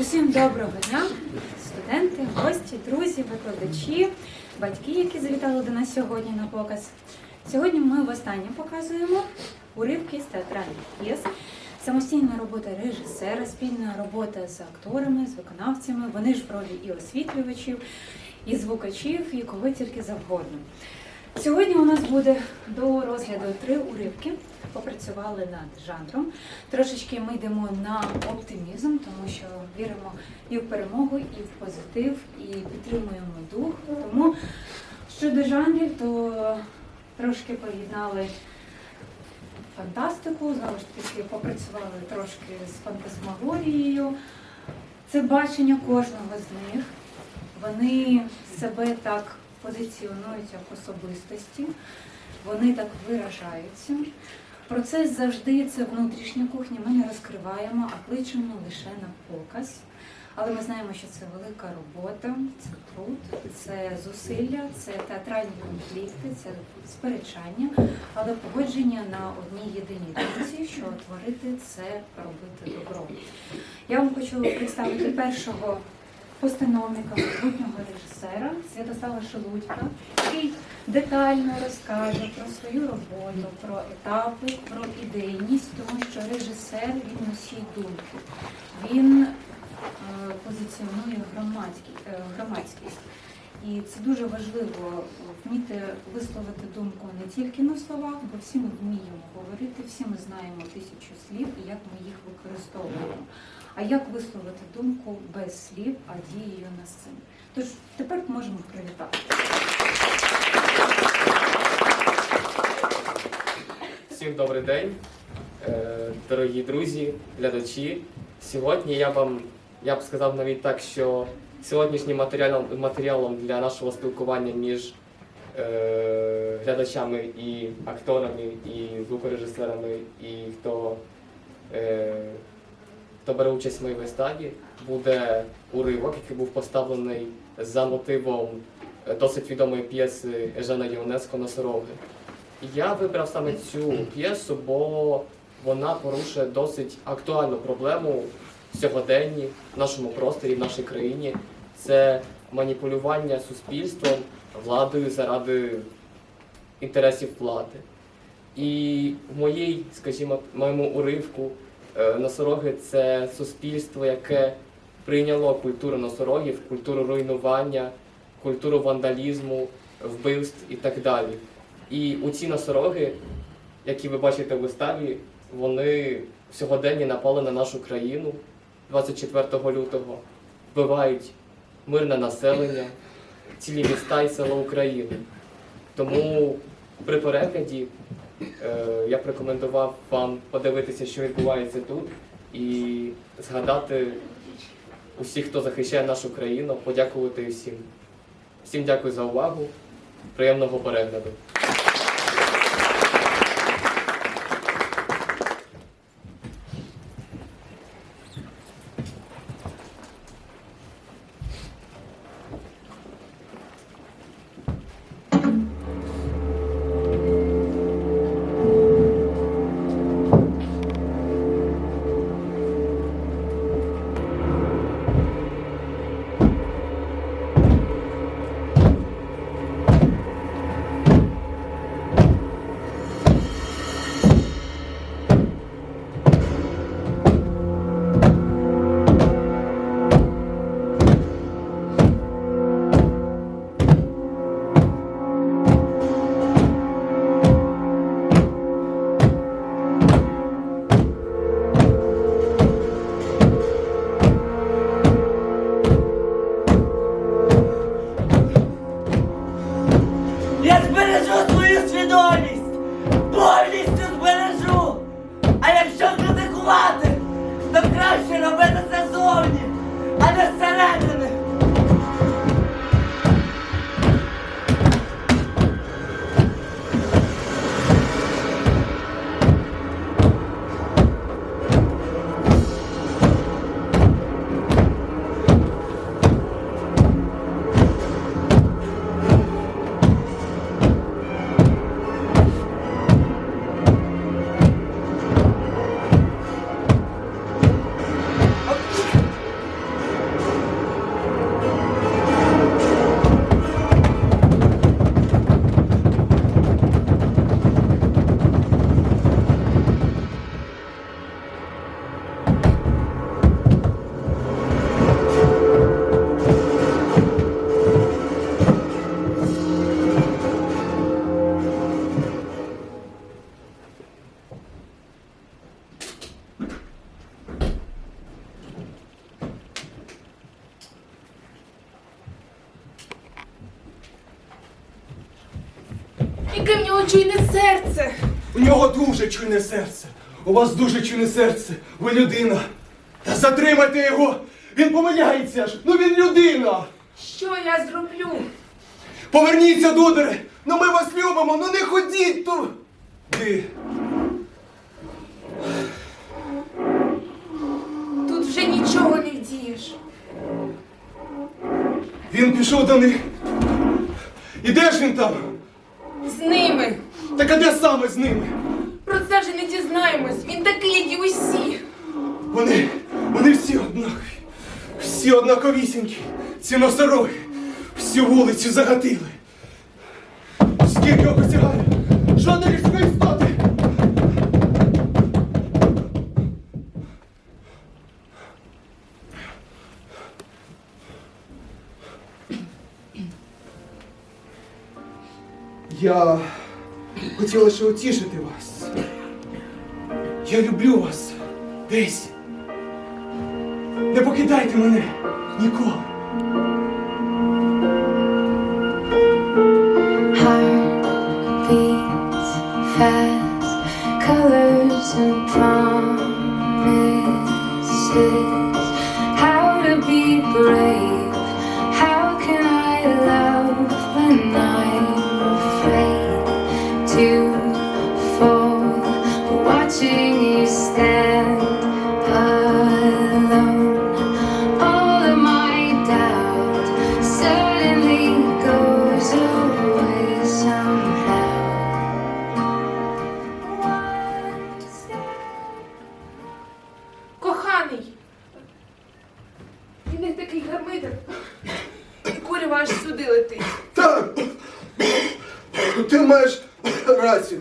Усім доброго дня, студенти, гості, друзі, викладачі, батьки, які завітали до нас сьогодні на показ. Сьогодні ми востаннє показуємо уривки з театральних п'єс, самостійна робота режисера, спільна робота з акторами, з виконавцями. Вони ж в ролі і освітлювачів, і звукачів, і кого тільки завгодно. Сьогодні у нас буде до розгляду три уривки. Попрацювали над жанром. Трошечки ми йдемо на оптимізм, тому що віримо і в перемогу, і в позитив, і підтримуємо дух. Тому щодо жанрів, то трошки поєднали фантастику, знову ж таки попрацювали трошки з фантасмагорією. Це бачення кожного з них. Вони себе так позиціонують як особистості, вони так виражаються. Процес завжди це внутрішня кухня. Ми не розкриваємо, а кличемо лише на показ. Але ми знаємо, що це велика робота, це труд, це зусилля, це театральні конфлікти, це сперечання, але погодження на одній єдиній думці, що творити це робити добро. Я вам хочу представити першого постановника, майбутнього режисера Святослава Шелудька, який детально розкаже про свою роботу, про етапи, про ідейність, тому що режисер він носій думки. Він е, позиціонує е, громадськість. І це дуже важливо вміти висловити думку не тільки на словах, бо всі ми вміємо говорити, всі ми знаємо тисячу слів і як ми їх використовуємо. А як висловити думку без слів, а дією на сцені? Тож тепер можемо привітати. Всім добрий день, Е, дорогі друзі, глядачі. Сьогодні я вам, я б сказав навіть так, що сьогоднішнім матеріалом, матеріалом для нашого спілкування між е, глядачами і акторами, і звукорежисерами, і хто, е, хто бере участь в моїй виставі, буде уривок, який був поставлений за мотивом е, досить відомої п'єси Ежена Йонеско Носороги. Я вибрав саме цю п'єсу, бо вона порушує досить актуальну проблему сьогоденні в нашому просторі, в нашій країні. Це маніпулювання суспільством, владою заради інтересів влади. І в моїй, скажімо, моєму уривку носороги це суспільство, яке прийняло культуру носорогів, культуру руйнування, культуру вандалізму, вбивств і так далі. І у ці носороги, які ви бачите в виставі, вони сьогодні напали на нашу країну 24 лютого, вбивають мирне населення, цілі міста і села України. Тому при перегляді е, я б рекомендував вам подивитися, що відбувається тут, і згадати усіх, хто захищає нашу країну, подякувати всім. Всім дякую за увагу. Приємного перегляду. Яке в нього чуйне серце. У нього дуже чуйне серце. У вас дуже чуйне серце. Ви людина. Та затримайте його! Він помиляється ж! Ну він людина! Що я зроблю? Поверніться, дударе! Ну ми вас любимо! Ну не ходіть туди! Тут вже нічого не вдієш. Він пішов до них. І де ж він там? З ними. Так а де саме з ними? Про це вже не дізнаємось. Він такий, як і усі. Вони, вони всі однакові. Всі однаковісінькі. Ці носороги. Всю вулицю загатили. Скільки його посягає? Жодної Я хотів лише утішити вас. Я люблю вас. Десь. Не покидайте мене ніколи. Heart beats fast, colors and promises. Коханий. Він не такий гармидер. І курява аж сюди летить. Так. Ти маєш рацію.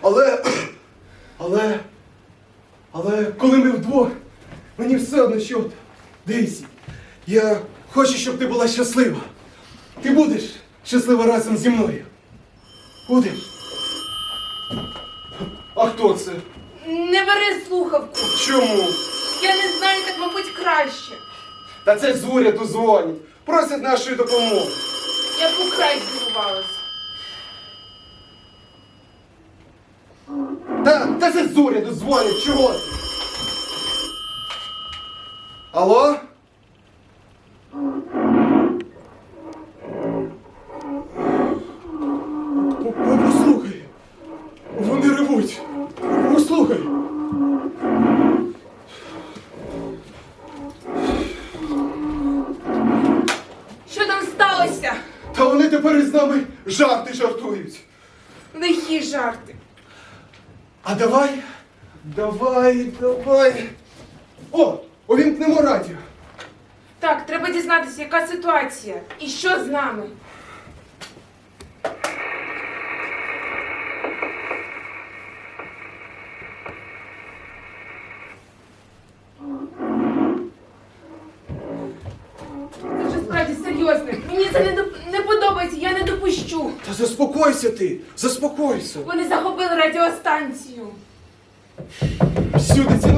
Але. Але. Але коли ми вдвох, мені все одно що. Дейсі, я хочу, щоб ти була щаслива. Ти будеш щаслива разом зі мною. Будеш? А хто це? Не бери слухавку. Чому? Я не знаю, так, мабуть, краще. Та це з уряду дзвонять. Просять нашої допомоги. Я б украй здивувалась. Та, та це з уряду дзвонять, чого ти? Алло? Жарти жартують. Лихі жарти. А давай, давай, давай. О, увімкнемо радіо. Так, треба дізнатися, яка ситуація і що з нами. Заспокойся ти, заспокойся. Вони захопили радіостанцію. Всюди ці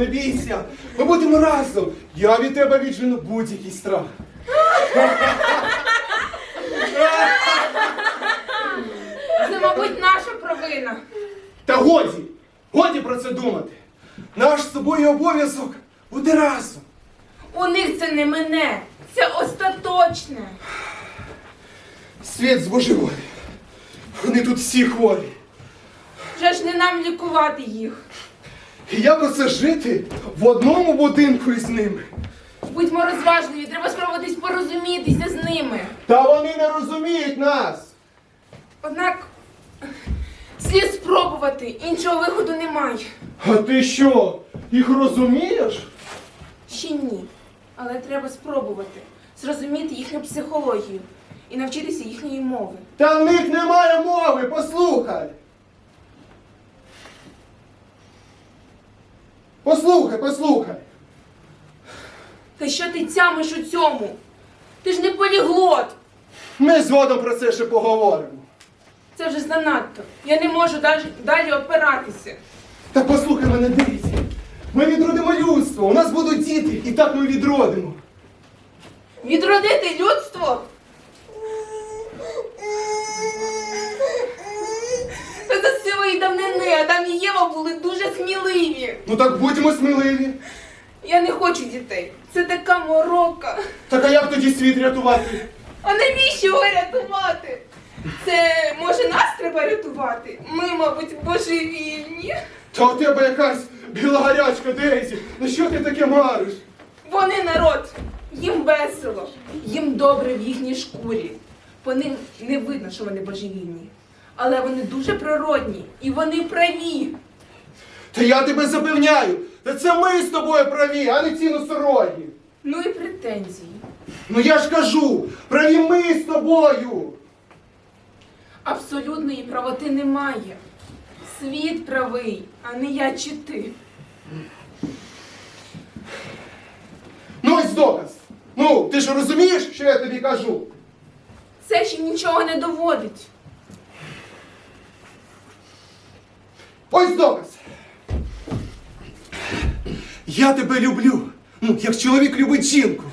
не бійся. Ми будемо разом. Я від тебе віджену будь-який страх. Це, мабуть, наша провина. Та годі, годі про це думати. Наш з тобою обов'язок бути разом. У них це не мене. Це остаточне. Світ збожеволі. Вони тут всі хворі. Вже ж не нам лікувати їх. І як оце жити в одному будинку із ними? Будьмо розважливі, треба спробуватись порозумітися з ними. Та вони не розуміють нас. Однак слід спробувати, іншого виходу немає. А ти що, їх розумієш? Ще ні. Але треба спробувати зрозуміти їхню психологію і навчитися їхньої мови. Та в них немає мови, послухай. Послухай, послухай. Та що ти тямиш у цьому? Ти ж не поліглот. Ми згодом про це ще поговоримо. Це вже занадто. Я не можу далі, далі опиратися. Та послухай мене, Дейзі. Ми відродимо людство, у нас будуть діти, і так ми відродимо. Відродити людство? Та за сивої давнини Адам і Єва були дуже сміливі. Ну так будьмо сміливі. Я не хочу дітей. Це така морока. Так а як тоді світ рятувати? А навіщо його рятувати? Це може нас треба рятувати? Ми, мабуть, божевільні. Та у тебе якась біла гарячка, Дейзі. Ну що ти таке мариш? Вони народ, їм весело, їм добре в їхній шкурі. По ним не видно, що вони божевільні. Але вони дуже природні і вони праві. Та я тебе запевняю, та це ми з тобою праві, а не ці носорогі. Ну і претензії. Ну я ж кажу, праві ми з тобою. Абсолютної правоти немає. Світ правий, а не я чи ти. Ну ось доказ. Ну, ти ж розумієш, що я тобі кажу? Це ще нічого не доводить. Ось доказ. Я тебе люблю. Ну, як чоловік любить жінку.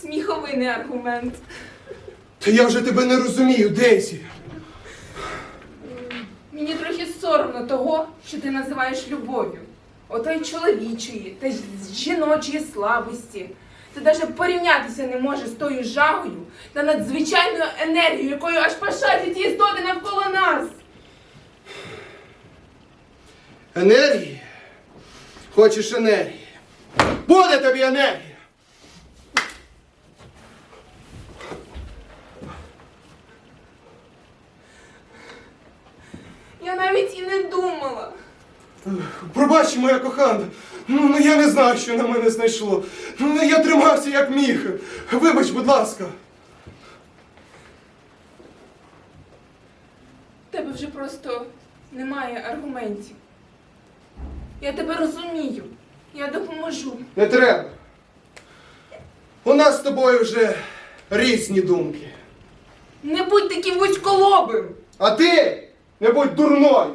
Сміховий аргумент. Та я вже тебе не розумію, Дейзі. Мені трохи соромно того, що ти називаєш любов'ю. Отої чоловічої та жіночої слабості. Ти навіть порівнятися не можеш з тою жагою та надзвичайною енергією, якою аж пашать ті істоти навколо нас. Енергії? Хочеш енергії? Буде тобі енергія. Я навіть і не думала. Пробач, моя кохана. Ну, ну я не знаю, що на мене знайшло. Ну, я тримався як міг. Вибач, будь ласка. В тебе вже просто немає аргументів. Я тебе розумію. Я допоможу. Не треба. У нас з тобою вже різні думки. Не будь таким вузьколобим. А ти не будь дурною.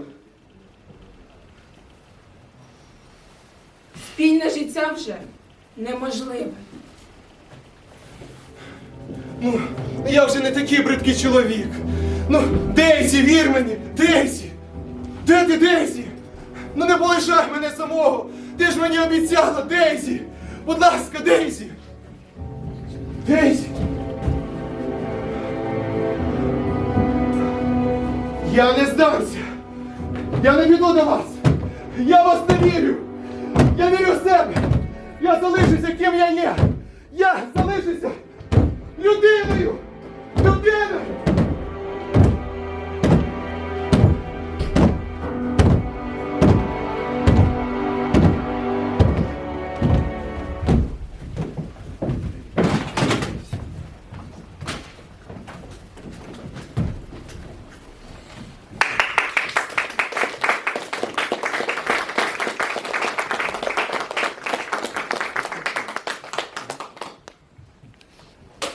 Спільне життя вже неможливе. Ну, я вже не такий бридкий чоловік. Ну, Дейзі, вір мені, Дейзі! Де ти, Дейзі? Ну не полишай мене самого! Ти ж мені обіцяла, Дейзі! Будь ласка, Дейзі! Дейзі! Я не здамся! Я не піду до вас! Я вас не вірю! Я вірю в себе! Я залишуся, ким я є! Я залишуся людиною!